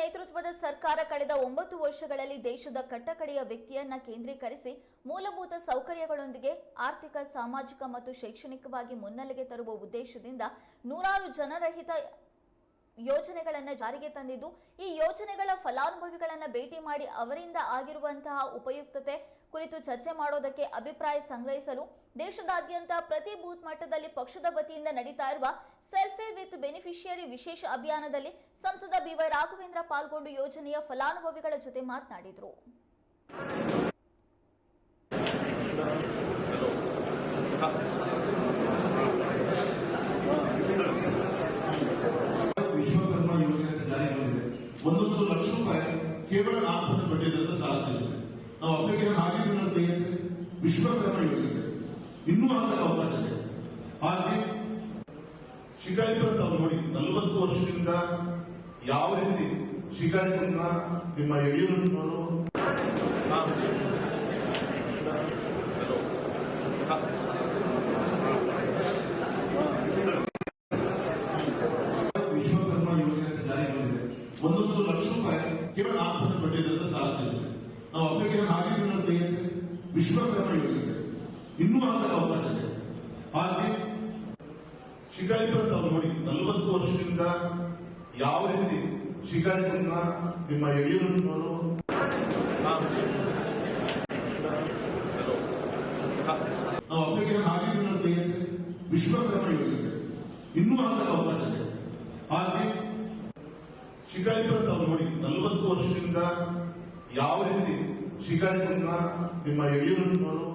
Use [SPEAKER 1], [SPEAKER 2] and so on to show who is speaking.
[SPEAKER 1] ನೇತೃತ್ವದ ಸರ್ಕಾರ ಕಳೆದ ಒಂಬತ್ತು ವರ್ಷಗಳಲ್ಲಿ ದೇಶದ ಕಟ್ಟಕಡೆಯ ವ್ಯಕ್ತಿಯನ್ನ ಕೇಂದ್ರೀಕರಿಸಿ ಮೂಲಭೂತ ಸೌಕರ್ಯಗಳೊಂದಿಗೆ ಆರ್ಥಿಕ, ಸಾಮಾಜಿಕ ಮತ್ತು ಶೈಕ್ಷಣಿಕವಾಗಿ ಮುನ್ನೆಲೆಗೆ ತರುವ ಉದ್ದೇಶದಿಂದ ನೂರಾರು ಜನರಹಿತ ಯೋಜನೆಗಳನ್ನು ಜಾರಿಗೆ ತಂದಿದ್ದು, ಈ ಯೋಜನೆಗಳ ಫಲಾನುಭವಿಗಳನ್ನು ಭೇಟಿ ಮಾಡಿ ಅವರಿಂದ ಆಗಿರುವಂತಹ ಉಪಯುಕ್ತತೆ ಕುರಿತು ಚರ್ಚೆ ಮಾಡೋದಕ್ಕೆ ಅಭಿಪ್ರಾಯ ಸಂಗ್ರಹಿಸಲು ದೇಶದಾದ್ಯಂತ ಪ್ರತಿ ಬೂತ್ ಮಟ್ಟದಲ್ಲಿ ಪಕ್ಷದ ವತಿಯಿಂದ ನಡೀತಾ ಇರುವ ಸೆಲ್ಫಿ ವಿತ್ ಬೆನಿಫಿಷಿಯರಿ ವಿಶೇಷ ಅಭಿಯಾನದಲ್ಲಿ ಸಂಸದ ಬಿವೈ ರಾಘವೇಂದ್ರ ಪಾಲ್ಗೊಂಡು ಯೋಜನೆಯ ಫಲಾನುಭವಿಗಳ ಜೊತೆ ಮಾತನಾಡಿದರು.
[SPEAKER 2] ಕೇವಲ ನಾಲ್ಕು ಪರ್ಸೆಂಟ್ ಬಡ್ಡಿ ದರದ ಸಾಲ ಸಿಗುತ್ತೆ ನಾವು ಅಪ್ಲಿಕೇಶನ್ ಹಾಕಿದ್ರೆ ನಮ್ಮ ಕೈಯಲ್ಲಿ ವಿಶ್ವಕರ್ಮ ಯೋಜನೆ ಇನ್ನೂ ಆಗಕ್ಕೆ ಅವಕಾಶ ಇದೆ ಹಾಗೆ ಶಿಕಾರಿಪುರ ತಾವು ನೋಡಿ ನಲವತ್ತು ವರ್ಷದಿಂದ ಯಾವ ರೀತಿ ಶಿಕಾರಿಪುರನ ನಿಮ್ಮ ಯಡಿಯೂರಪ್ಪನವರು ವಿಶ್ವಕರ್ಮ ಕೇವಲ ನಾಲ್ಕು ಪರ್ಸೆಂಟ್ ಬಡ್ಡಿ ದರದ ಸಾಲ ಸಿಗುತ್ತೆ. ನಾವು ಅಪ್ಲಿಕೇಶನ್ ಹಾಕಿದ್ರೆ ಕೈಯಲ್ಲಿ ವಿಶ್ವಕರ್ಮ ಯೋಜನೆ ಇನ್ನೂ ಆಗಕ್ಕೆ ಅವಕಾಶ ಇದೆ. ಹಾಗೆ ಶಿಕಾರಿಪುರ ನೋಡಿ, ನಲವತ್ತು ವರ್ಷದಿಂದ ಯಾವ ರೀತಿ ಶಿಕಾರಿಪುರನ ನಿಮ್ಮ ಯಡಿಯೂರಪ್ಪನವರು ನಾವು ಅಪ್ಲಿಕೇಶನ್ ಹಾಕಿದ್ರೆ ಕೈಯಲ್ಲಿ ವಿಶ್ವಕರ್ಮ ಯೋಜನೆ ಇನ್ನೂ ಆಗಕ್ಕೆ ಅವಕಾಶ ಇದೆ ಹಾಗೆ ಶಿಕಾರಿಪುರ ನೋಡಿ. ನಲವತ್ತು ವರ್ಷದಿಂದ ಯಾವ ರೀತಿ ಶಿಕಾರಿಪುರನ ನಿಮ್ಮ ಯಡಿಯೂರಪ್ಪನವರು